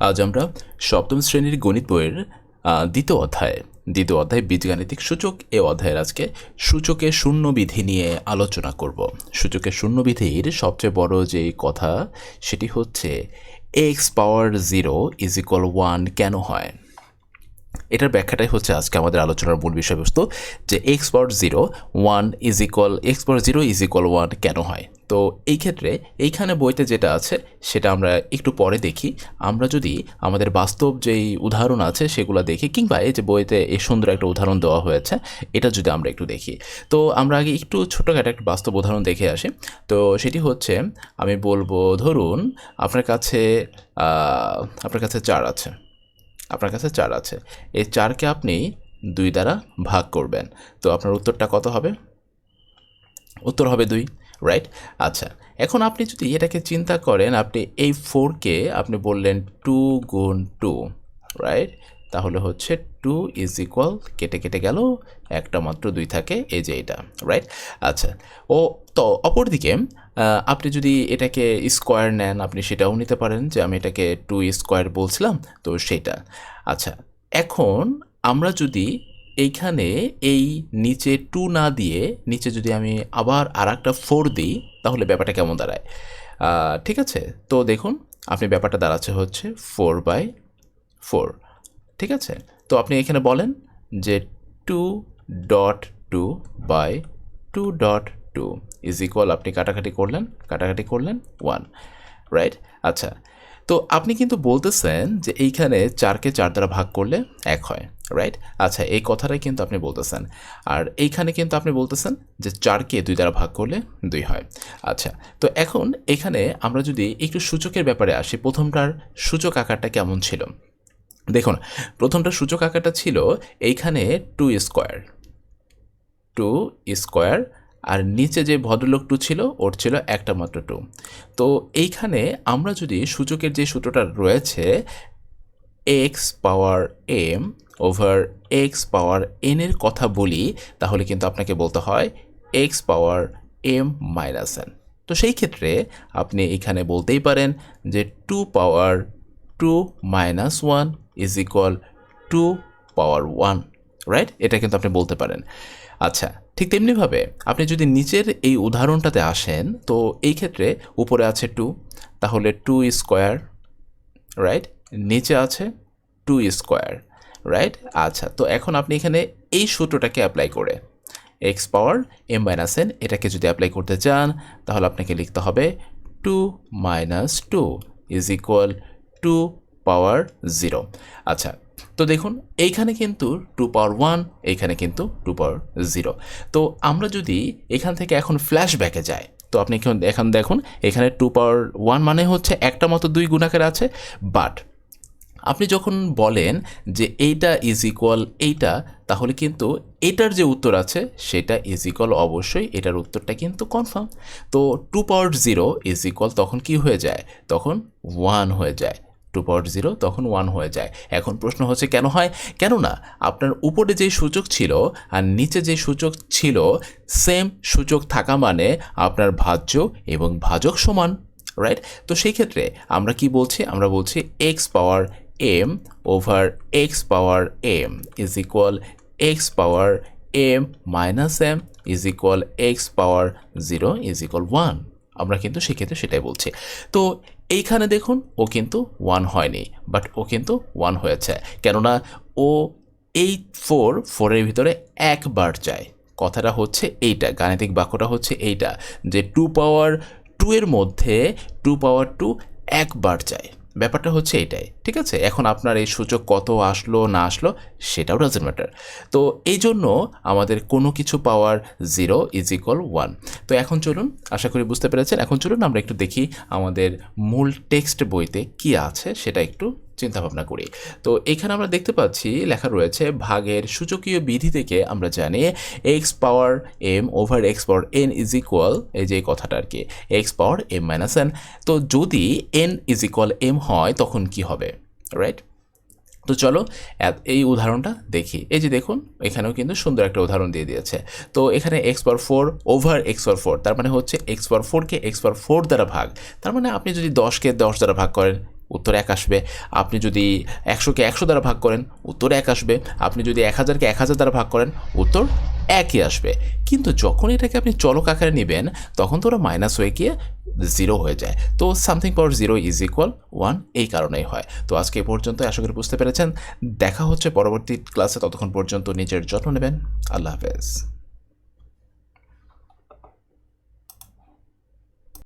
আজ আমরা সপ্তম শ্রেণির গণিত বইয়ের দ্বিতীয় অধ্যায় দ্বিতীয় অধ্যায় বীজগাণিতিক সূচক, এ অধ্যায়ের আজকে সূচকের শূন্যবিধি নিয়ে আলোচনা করব। সূচকের শূন্যবিধির সবচেয়ে বড় যে কথা, সেটি হচ্ছে X power zero is equal one কেন হয়? এটার ব্যাখ্যাটাই হচ্ছে আজকে আমাদের আলোচনার মূল বিষয়বস্তু, যে X power zero one is equal X power zero is equal one কেন হয়? তো এই ক্ষেত্রে এইখানে বইতে যেটা আছে, সেটা আমরা একটু পরে দেখি। আমরা যদি আমাদের বাস্তব যেই উদাহরণ আছে, সেগুলো দেখি, কিংবা এই যে বইতে এই সুন্দর একটা উদাহরণ দেওয়া হয়েছে, এটা যদি আমরা একটু দেখি। তো আমরা আগে একটু ছোটোখাটো একটা বাস্তব উদাহরণ দেখে আসি। তো সেটি হচ্ছে, আমি বলব, ধরুন, আপনার কাছে আপনার কাছে চার আছে। আপনার কাছে চার আছে। এই চারকে আপনি দুই দ্বারা ভাগ করবেন। তো আপনার উত্তরটা কত হবে? উত্তর হবে দুই রাইট আচ্ছা এখন আপনি যদি এটাকে চিন্তা করেন, আপনি এই ফোরকে আপনি বললেন টু গুণ টু রাইট তাহলে হচ্ছে টু ইজ ইকুয়াল কেটে কেটে গেল, একটা মাত্র দুই থাকে, এই যে এটা রাইট আচ্ছা ও তো অপরদিকে আপনি যদি এটাকে স্কোয়ার নেন, আপনি সেটাও নিতে পারেন, যে আমি এটাকে টু স্কোয়ার বলছিলাম, তো সেটা। আচ্ছা এখন আমরা যদি এইখানে এই নিচে টু না দিয়ে, নিচে যদি আমি আবার আর একটা ফোর দিই, তাহলে ব্যাপারটা কেমন দাঁড়ায়? ঠিক আছে? তো দেখুন, আপনি ব্যাপারটা দাঁড়াচ্ছে হচ্ছে ফোর বাই ফোর ঠিক আছে? তো আপনি এখানে বলেন যে two dot two by two dot two is equal আপনি কাটাকাটি করলেন কাটাকাটি করলেন ওয়ান রাইট আচ্ছা তো আপনি কিন্তু বলতেছেন যে এইখানে চারকে চার দ্বারা ভাগ করলে এক হয় রাইট আচ্ছা এই কথাটাই কিন্তু আপনি বলতেছেন। আর এইখানে কিন্তু আপনি বলতেছেন যে চারকে দুই দ্বারা ভাগ করলে দুই হয়। আচ্ছা তো এখন এখানে আমরা যদি একটু সূচকের ব্যাপারে আসি, প্রথমটার সূচক আকারটা কেমন ছিল? দেখুন, প্রথমটা সূচক আঁকাটা ছিল এইখানে টু স্কোয়ার টু স্কোয়ার আর নিচে যে ভদ্রলোক টু ছিল, ওর ছিল একটা মাত্র টু তো এইখানে আমরা যদি সূচকের যে সূত্রটা রয়েছে X power M over X power N এর কথা বলি, তাহলে কিন্তু আপনাকে বলতে হয় X power M minus N তো সেই ক্ষেত্রে আপনি এখানে বলতেই পারেন যে two power two minus one is equal two power one right এটা কিন্তু আপনি বলতে পারেন। আচ্ছা ঠিক তেমনিভাবে আপনি যদি নিচের এই উদাহরণটাতে আসেন, তো এই ক্ষেত্রে উপরে আছে টু তাহলে টু স্কোয়ার রাইট নিচে আছে টু স্কোয়ার রাইট আচ্ছা তো এখন আপনি এখানে এই সূত্রটাকে অ্যাপ্লাই করে X power M minus N এটাকে যদি অ্যাপ্লাই করতে চান, তাহলে আপনাকে লিখতে হবে two minus two is equal two power zero. আচ্ছা তো দেখুন, এইখানে কিন্তু টু পাওয়ার ওয়ান, এইখানে কিন্তু টু পাওয়ার জিরো। তো আমরা যদি এখান থেকে এখন ফ্ল্যাশব্যাকে যাই, তো আপনি এখন এখন দেখুন, এখানে টু পাওয়ার ওয়ান মানে হচ্ছে একটা মতো দুই গুণাকার আছে, বাট আপনি যখন বলেন যে এইটা ইজ ইকুয়াল এইটা, তাহলে কিন্তু এটার যে উত্তর আছে, সেটা ইজ ইকুয়াল অবশ্যই এটার উত্তরটা কিন্তু কনফার্ম তো two power zero is equal তখন কি হয়ে যায়? তখন ওয়ান হয়ে যায়। টু পাওয়ার জিরো তখন ওয়ান হয়ে যায়। এখন প্রশ্ন হচ্ছে, কেন হয়? কেননা আপনার উপরে যে সূচক ছিল আর নিচে যে সূচক ছিল সেম সূচক থাকা মানে আপনার ভাজ্য এবং ভাজক সমান রাইট তো সেই ক্ষেত্রে আমরা কি বলছি? আমরা বলছি X power M over X power M is equal X power M minus M is equal X power zero is equal one আমরা কিন্তু সেক্ষেত্রে সেটাই বলছি। তো এইখানে দেখুন, ও কিন্তু ওয়ান হয়নি বাট ও কিন্তু ওয়ান হয়েছে। কেননা ও এই ফোর ফোরের ভিতরে একবার যায়। কথাটা হচ্ছে এইটা, গাণিতিক বাক্যটা হচ্ছে এইটা, যে টু পাওয়ার টু এর মধ্যে টু পাওয়ার টু একবার যায়। ব্যাপারটা হচ্ছে এটাই, ঠিক আছে? এখন আপনার এই সূচক কত আসলো, না আসলো, সেটাও ডাজেন্ট ম্যাটার তো এই জন্য আমাদের কোনো কিছু power zero is equal one তো এখন চলুন, আশা করি বুঝতে পেরেছেন, এখন চলুন আমরা একটু দেখি আমাদের মূল টেক্সট বইতে কি আছে, সেটা একটু চিন্তা ভাবনা করি। তো এখানে আমরা দেখতে পাচ্ছি, লেখা রয়েছে, ভাগের সূচকীয় বিধি থেকে আমরা জানি X power M over X power N is equal এই যে কথাটা আর কি X power M minus N তো যদি এন ইজ ইকুয়াল এম হয়, তখন কি হবে? রাইট তো চলো এই উদাহরণটা দেখি। এই যে দেখুন, এখানেও কিন্তু সুন্দর একটা উদাহরণ দিয়ে দিয়েছে। তো এখানে X per four over X per four তার মানে হচ্ছে এক্স পাওয়ার ফোরকে এক্স পার ফোর দ্বারা ভাগ। তার মানে আপনি যদি দশকে দশ দ্বারা ভাগ করেন উত্তর এক আসবে। আপনি যদি একশোকে একশো দ্বারা ভাগ করেন, উত্তর এক আসবে। আপনি যদি এক হাজারকে এক হাজার দ্বারা ভাগ করেন, উত্তর একই আসবে। কিন্তু যখন এটাকে আপনি চলক আকারে নেবেন, তখন তো ওরা মাইনাস হয়ে গিয়ে জিরো হয়ে যায়। তো something power zero is equal one এই কারণেই হয়। তো আজকে এ পর্যন্ত আশা করি বুঝতে পেরেছেন। দেখা হচ্ছে পরবর্তী ক্লাসে ততক্ষণ পর্যন্ত নিজের যত্ন নেবেন। আল্লাহ হাফেজ।